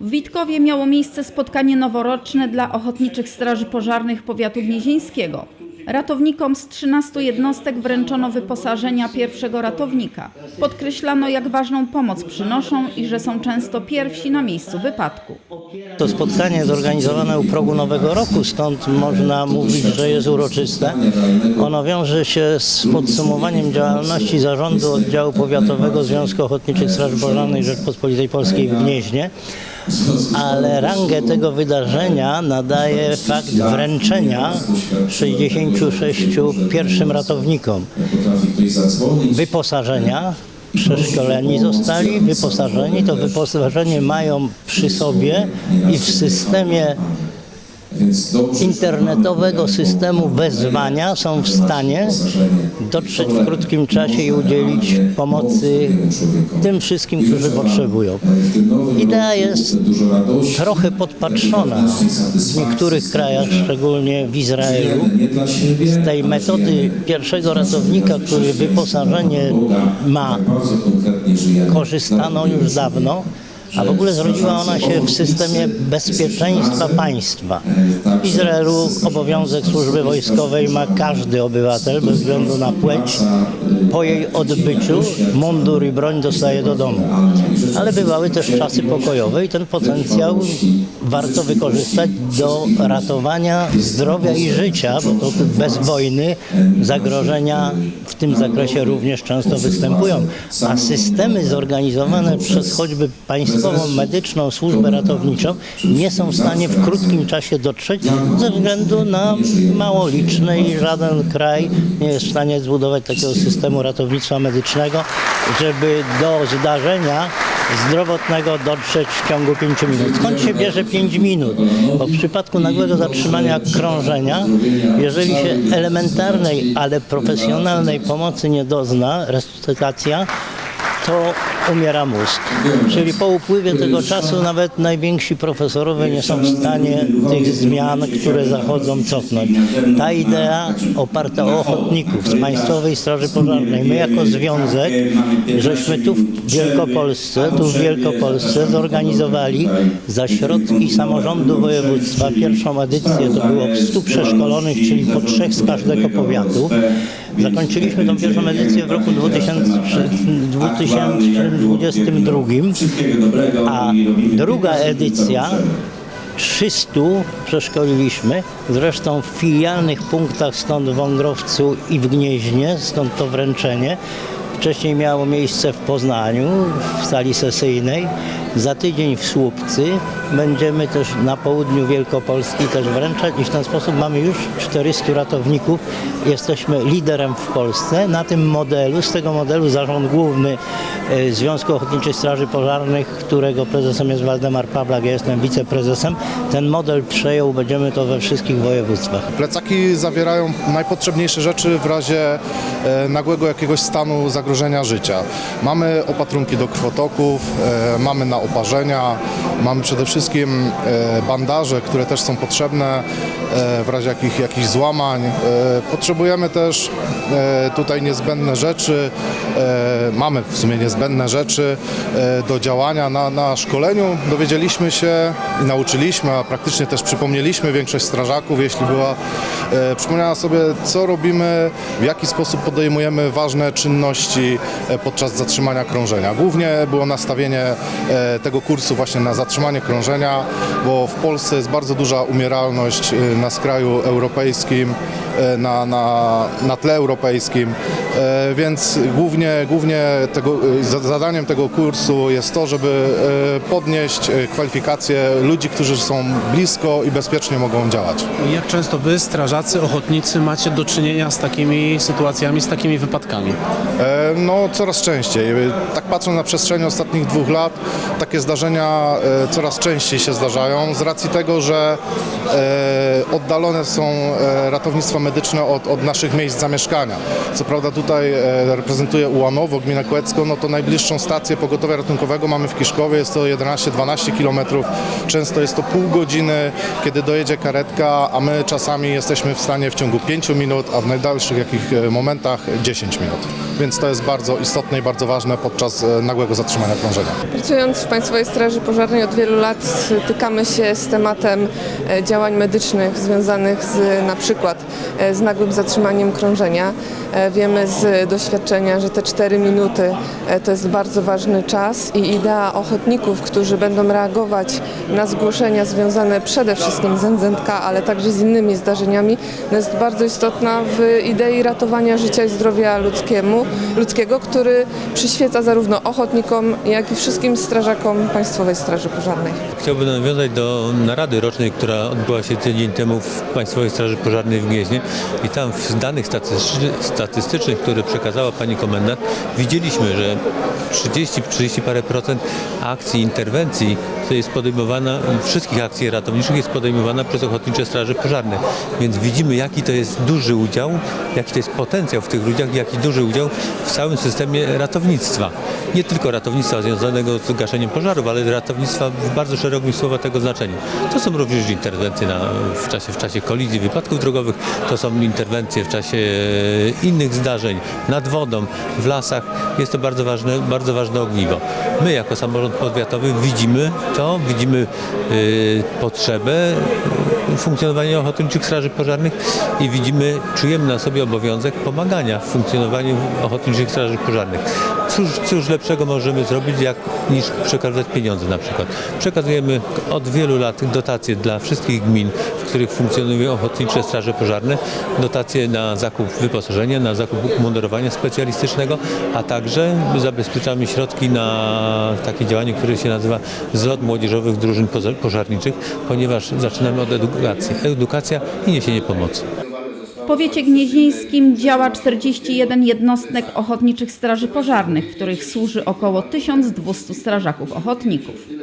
W Witkowie miało miejsce spotkanie noworoczne dla ochotniczych straży pożarnych powiatu gnieźnieńskiego. Ratownikom z 13 jednostek wręczono wyposażenia pierwszego ratownika. Podkreślano, jak ważną pomoc przynoszą i że są często pierwsi na miejscu wypadku. To spotkanie zorganizowane u progu Nowego Roku, stąd można mówić, że jest uroczyste. Ono wiąże się z podsumowaniem działalności Zarządu Oddziału Powiatowego Związku Ochotniczych Straży Pożarnej Rzeczpospolitej Polskiej w Gnieźnie, ale rangę tego wydarzenia nadaje fakt wręczenia 66 pierwszym ratownikom wyposażenia. Przeszkoleni zostali, wyposażeni. To wyposażenie mają przy sobie i w systemie internetowego systemu wezwania są w stanie dotrzeć w krótkim czasie i udzielić pomocy tym wszystkim, którzy potrzebują. Idea jest trochę podpatrzona w niektórych krajach, szczególnie w Izraelu. Z tej metody pierwszego ratownika, który wyposażenie ma, korzystano już dawno. A w ogóle zrodziła ona się w systemie bezpieczeństwa państwa. W Izraelu obowiązek służby wojskowej ma każdy obywatel bez względu na płeć. Po jej odbyciu mundur i broń dostaje do domu. Ale bywały też czasy pokojowe i ten potencjał warto wykorzystać do ratowania zdrowia i życia, bo to bez wojny zagrożenia w tym zakresie również często występują. A systemy zorganizowane przez choćby państwową medyczną służbę ratowniczą nie są w stanie w krótkim czasie dotrzeć ze względu na mało liczne i żaden kraj nie jest w stanie zbudować takiego systemu ratownictwa medycznego, żeby do zdarzenia zdrowotnego dotrzeć w ciągu 5 minut. Skąd się bierze 5 minut? Bo w przypadku nagłego zatrzymania krążenia, jeżeli się elementarnej, ale profesjonalnej pomocy nie dozna, resuscytacja, to umiera mózg. Czyli po upływie tego czasu nawet najwięksi profesorowie nie są w stanie tych zmian, które zachodzą, cofnąć. Ta idea oparta o ochotników z Państwowej Straży Pożarnej. My jako związek, żeśmy tu w Wielkopolsce, tu w Wielkopolsce zorganizowali za środki samorządu województwa pierwszą edycję, to było 100 przeszkolonych, czyli po trzech z każdego powiatu. Zakończyliśmy tą pierwszą edycję w roku 2000, 2022, a druga edycja 300 przeszkoliliśmy, zresztą w filialnych punktach stąd w Wągrowcu i w Gnieźnie, stąd to wręczenie. Wcześniej miało miejsce w Poznaniu, w sali sesyjnej. Za tydzień w Słupcy. Będziemy też na południu Wielkopolski też wręczać i w ten sposób mamy już 400 ratowników. Jesteśmy liderem w Polsce. Na tym modelu, z tego modelu Zarząd Główny e, Związku Ochotniczych Straży Pożarnych, którego prezesem jest Waldemar Pawlak, ja jestem wiceprezesem, ten model przejął, będziemy to we wszystkich województwach. Plecaki zawierają najpotrzebniejsze rzeczy w razie e, nagłego jakiegoś stanu zagrożenia życia. Mamy opatrunki do krwotoków, e, mamy na oparzenia, mamy przede wszystkim e, bandaże, które też są potrzebne e, w razie jakich, jakichś złamań. Potrzebujemy też tutaj niezbędne rzeczy, mamy w sumie niezbędne rzeczy do działania na, na szkoleniu. Dowiedzieliśmy się i nauczyliśmy, a praktycznie też przypomnieliśmy większość strażaków, jeśli była, przypomniała sobie, co robimy, w jaki sposób podejmujemy ważne czynności e, podczas zatrzymania krążenia. Głównie było nastawienie e, tego kursu właśnie na zatrzymanie krążenia, bo w Polsce jest bardzo duża umieralność e, na skraju europejskim, na, na, na tle europejskim, więc głównie, głównie tego, za- zadaniem tego kursu jest to, żeby podnieść kwalifikacje ludzi, którzy są blisko i bezpiecznie mogą działać. Jak często wy, strażacy, ochotnicy, macie do czynienia z takimi sytuacjami, z takimi wypadkami? E, No, coraz częściej. Tak patrząc na przestrzeni ostatnich dwóch lat, takie zdarzenia e, coraz częściej się zdarzają z racji tego, że e, oddalone są e, ratownictwa medyczne od, od naszych miejsc zamieszkania. Co prawda tutaj reprezentuję Ułanowo, gminę Kłecko, no to najbliższą stację pogotowia ratunkowego mamy w Kiszkowie, jest to 11-12 km. Często jest to pół godziny, kiedy dojedzie karetka, a my czasami jesteśmy w stanie w ciągu 5 minut, a w najdalszych jakich momentach 10 minut. więc to jest bardzo istotne i bardzo ważne podczas e, nagłego zatrzymania krążenia. Pracując w Państwowej Straży Pożarnej od wielu lat stykamy się z tematem e, działań medycznych związanych z na przykład e, z nagłym zatrzymaniem krążenia. Wiemy z doświadczenia, że te 4 minuty to jest bardzo ważny czas i idea ochotników, którzy będą reagować na zgłoszenia związane przede wszystkim z NZK, ale także z innymi zdarzeniami, no jest bardzo istotna w idei ratowania życia i zdrowia ludzkiemu, ludzkiego, który przyświeca zarówno ochotnikom, jak i wszystkim strażakom Państwowej Straży Pożarnej. Chciałbym nawiązać do narady rocznej, która odbyła się tydzień temu w Państwowej Straży Pożarnej w Gnieźnie i tam z danych statystycznych, które przekazała Pani Komendant, widzieliśmy, że 30, 30 parę procent akcji interwencji jest podejmowana, wszystkich akcji ratowniczych jest podejmowana przez Ochotnicze Straże Pożarne. Więc widzimy, jaki to jest duży udział, jaki to jest potencjał w tych ludziach, jaki duży udział w całym systemie ratownictwa. Nie tylko ratownictwa związanego z gaszeniem pożarów, ale ratownictwa w bardzo szerokim słowa tego znaczeniu. To są również interwencje na, w, czasie, w czasie kolizji, wypadków drogowych, to są interwencje w czasie e, innych zdarzeń, nad wodą, w lasach. Jest to bardzo ważne, bardzo ważne ogniwo. My jako samorząd powiatowy widzimy to, widzimy y, potrzebę funkcjonowania ochotniczych straży pożarnych i widzimy, czujemy na sobie obowiązek pomagania w funkcjonowaniu ochotniczych straży pożarnych. Cóż, cóż lepszego możemy zrobić, jak niż przekazać pieniądze na przykład. Przekazujemy od wielu lat dotacje dla wszystkich gmin, których funkcjonują ochotnicze straże pożarne, dotacje na zakup wyposażenia, na zakup umundurowania specjalistycznego, a także zabezpieczamy środki na takie działanie, które się nazywa zlot młodzieżowych drużyn pożarniczych, ponieważ zaczynamy od edukacji. Edukacja i niesienie pomocy. W powiecie gnieźnieńskim działa 41 jednostek ochotniczych straży pożarnych, w których służy około 1200 strażaków ochotników.